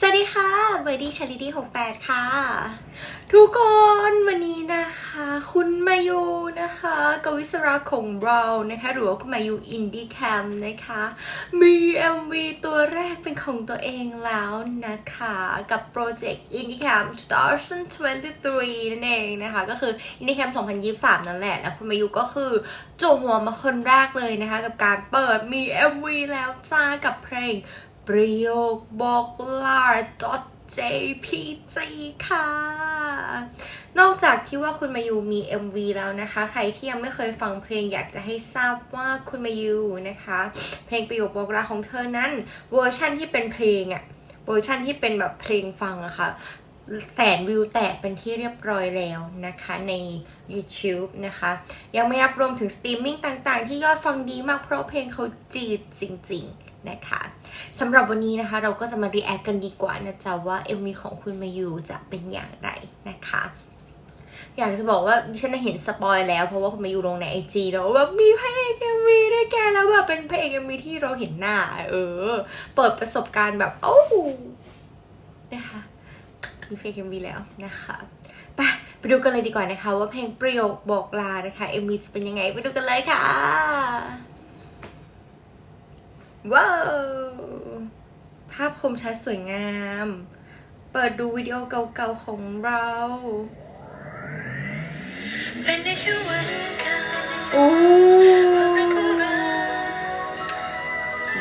สวัสดีค่ะ เบอร์ดี้ชาลิดี้68ค่ะ ทุกคนวันนี้นะคะ คุณมายูนะคะกวิศราของเรานะคะ หรือว่าคุณมายูอินดี้แคมนะคะ มี MV ตัวแรกเป็นของตัวเองแล้วนะคะ กับโปรเจกต์ Indie Camp 2023 นั่นเองนะคะ ก็คือ Indie Camp 2023 นั่นแหละแล้วคุณมายูก็คือโจหัวมาคนแรกเลยนะคะ กับการเปิดมี MV แล้วจ้ากับเพลง ประโยคบอกลา .jpg ค่ะ นอกจากที่ว่าคุณมายูมี MV แล้วนะคะ ใครที่ยังไม่เคยฟังเพลงอยากจะให้ทราบว่าคุณมายูนะคะ เพลงประโยคบอกลาของเธอนั้น เวอร์ชั่นที่เป็นเพลงอะเวอร์ชั่นที่เป็นแบบเพลงฟังอะค่ะแสนวิวแตกเป็นที่เรียบร้อยแล้วนะคะใน YouTube นะคะ ยังไม่นับรวมถึงสตรีมมิ่งต่างๆ ที่ยอดฟังดีมากเพราะเพลงเขาจีดจริง ๆ นะคะสำหรับวันนี้นะคะ เราก็จะมารีแอคกันดีกว่านะจ๊ะว่า MV ของคุณมายูจะเป็นอย่างไรนะคะอยากจะบอกว่าดิฉันเห็นสปอยแล้วเพราะว่าคุณมายูลงในไอจีแล้วว่าแบบมีพระเอก MV ด้วยแกแล้วแบบเป็นพระเอก MV ที่เราเห็นหน้า เออ เปิดประสบการณ์แบบโอ้นะคะมีเพลง MV แล้วนะคะไปไปดูกันเลยดีกว่านะคะ ว่าเพลงประโยคบอกลานะคะ MV จะเป็นยังไงไปดูกันเลยค่ะ ว้าวภาพคมชัดสวยงาม เปิดดูวิดีโอเก่าๆของเรา เป็นได้แค่วันเก่าโอ้ความรักของเรา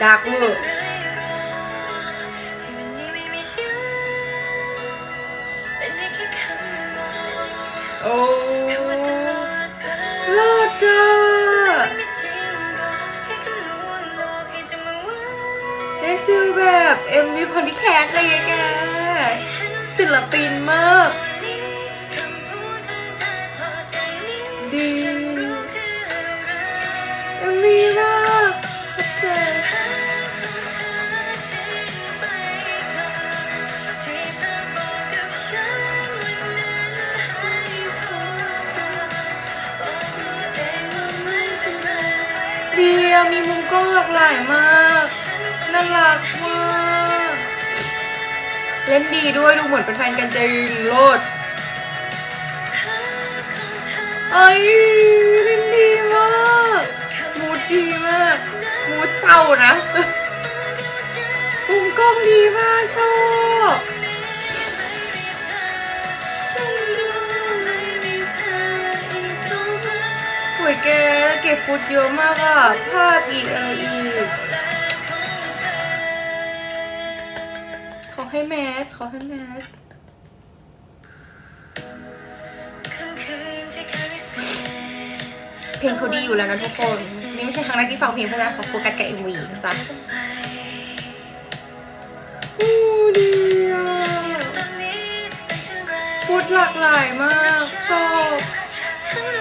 ดักเวอร์ไร แบบ MV พอลิแคสเลยแกศิลปินมากนี้คำพูดขอเอพอใจนี้ดีฉันรู้คืออะไร MV มากชัดเจนภาพของเธอทิ้งไปก่อนที่เธอบให้พอก่อนบอกตัวเองว่าไม่เป็นไรดีอะมีมุมกล้องหลากหลายมาก น่ารักมาก เล่นดีด้วยดูเหมือนเป็นแฟนกันจริงโลดภาพของเธอเอ้ยเล่นดีมากมูดดีมากมูดเศร้านะมุมกล้องดีมากชอบฉันรู้ไม่มีเธออีกต่อไปหวยแกเก็บฟุตเยอะมากอะภาพอีกอะไรอีก ให้แมส ขอให้แมสค่ำคืนที่เคยวิเศษเพลงเขาดีอยู่แล้วนะทุกคน นี่ไม่ใช่ครั้งแรกที่ฟังเพลงเพราะฉะนั้นขอโฟกัสกับ MV นะจ๊ะต้องไปอู้ดีอะตอนนี้จะเป็นเช่นไรฟุตหลากหลายมาก ชอบฉัน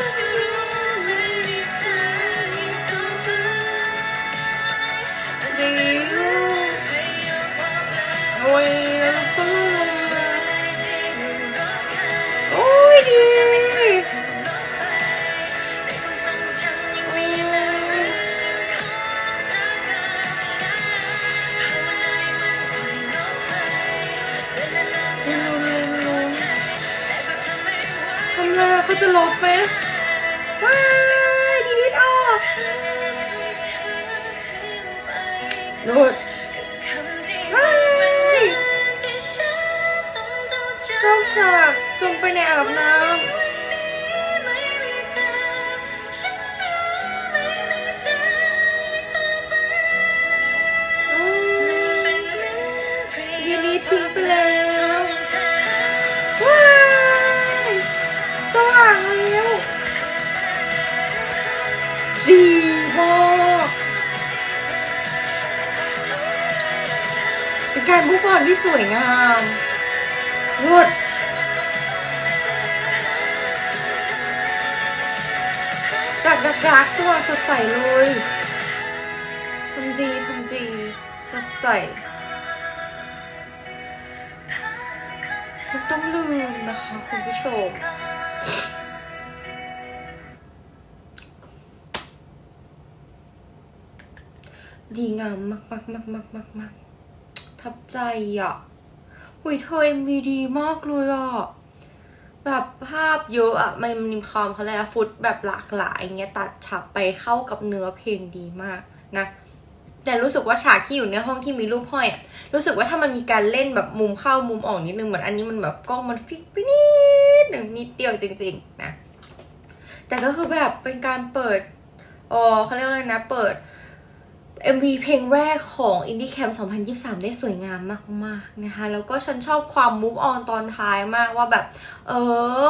Thank you. ว้ายดีนิดดคำที่บอกวันนั้นที่ฉันต้องเข้ายชอบฉากจงไปในอาบน้ำ มุกก่อนที่สวยงามเลิศจากดักดักสว่างสดใสเลยทำดีทำดีสดใสมันต้องลืมนะคะคุณผู้ชม ดีงามมากมากมากมากมากมาก ทับใจอะหุยเธอเอ็มวีดีมากเลยอะ แบบภาพเยอะอะ มันมีความเขาเรียกว่าฟุตแบบหลากหลายเงี้ยตัดฉากไปเข้ากับเนื้อเพลงดีมากนะ แต่รู้สึกว่าฉากที่อยู่ในห้องที่มีรูปห้อยอะ รู้สึกว่าถ้ามันมีการเล่นแบบมุมเข้ามุมออกนิดนึงเหมือนอันนี้มันแบบกล้องมันฟิกไปนิดหนึ่งนิดเดียวจริง ๆ นะ แต่ก็คือแบบเป็นการเปิดเออเขาเรียกอะไรนะ เปิด MV เพลงแรกของ Indie Camp 2023 ได้สวยงามมากๆนะคะ แล้วก็ฉันชอบความ move on ตอนท้ายมากว่าแบบ เอ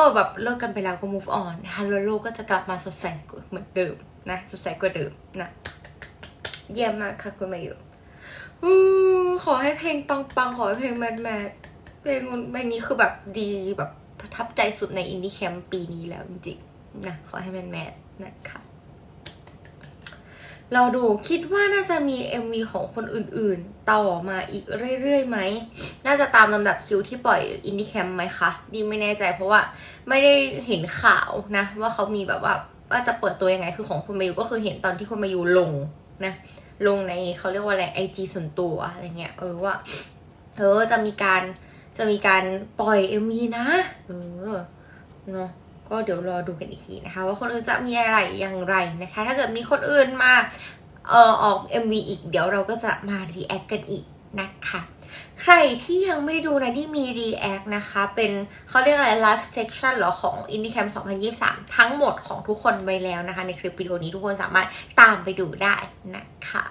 อ แบบเลิกกันไปแล้วก็ move on นะคะแล้วโลกก็จะกลับมาสดใสเหมือนเดิมนะ สดใสกว่าเดิมนะ เยี่ยมมากค่ะคุณมาอยู่อขอให้เพลงปังๆขอให้เพลงแมทแมทเพลงเพลงนี้คือแบบดีแบบประทับใจสุดใน Indie Camp ปีนี้แล้วจริงๆนะขอให้แมทแมทนะคะ เราดูคิดว่าน่าจะมี MV ของคนอื่นๆ ต่อมาอีกเรื่อยๆไหม น่าจะตามลำดับคิวที่ปล่อยอินดี้แคมไหมคะ ดีไม่แน่ใจเพราะว่าไม่ได้เห็นข่าวนะ ว่าเขามีแบบว่าว่าจะเปิดตัวยังไงคือของคุณมายูก็คือเห็นตอนที่คุณมายูลงนะ ลงในเขาเรียกว่าอะไรไอจีส่วนตัวอะไรเงี้ยเออว่าเออจะมีการจะมีการปล่อย MV นะ เออเนาะ ก็เดี๋ยวรอดูกันอีกทีนะคะว่าคนอื่นจะมีอะไรอย่างไรนะคะ ถ้าเกิดมีคนอื่นมาเอ่อออก MV อีก เดี๋ยวเราก็จะมา react กันอีกนะคะใครที่ยังไม่ได้ดูนะที่มี react นะคะ เป็นเขาเรียกอะไร live section เหรอของ Indie Camp 2023 ทั้งหมดของทุกคนไปแล้วนะคะ ในคลิปวิดีโอนี้ทุกคนสามารถตามไปดูได้นะคะ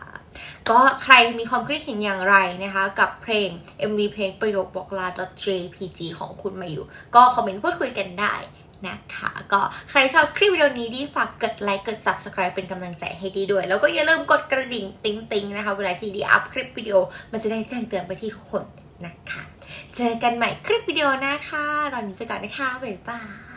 ก็ใครมีความคิดเห็นอย่างไรนะคะ กับเพลง MV เพลงประโยคบอกลา .jpg ของคุณมาอยู่ ก็คอมเมนต์พูดคุยกันได้ นะคะ ก็ใครชอบคลิปวิดีโอนี้ดีฝากกดไลค์กด subscribe เป็นกำลังใจให้ดีด้วย แล้วก็อย่าลืมกดกระดิ่งติ๊งๆนะคะ เวลาที่ดีอัพคลิปวิดีโอ มันจะได้แจ้งเตือนไปที่ทุกคนนะคะ เจอกันใหม่คลิปวิดีโหน้าค่ะ ตอนนี้ไปก่อนนะคะ บ๊ายบาย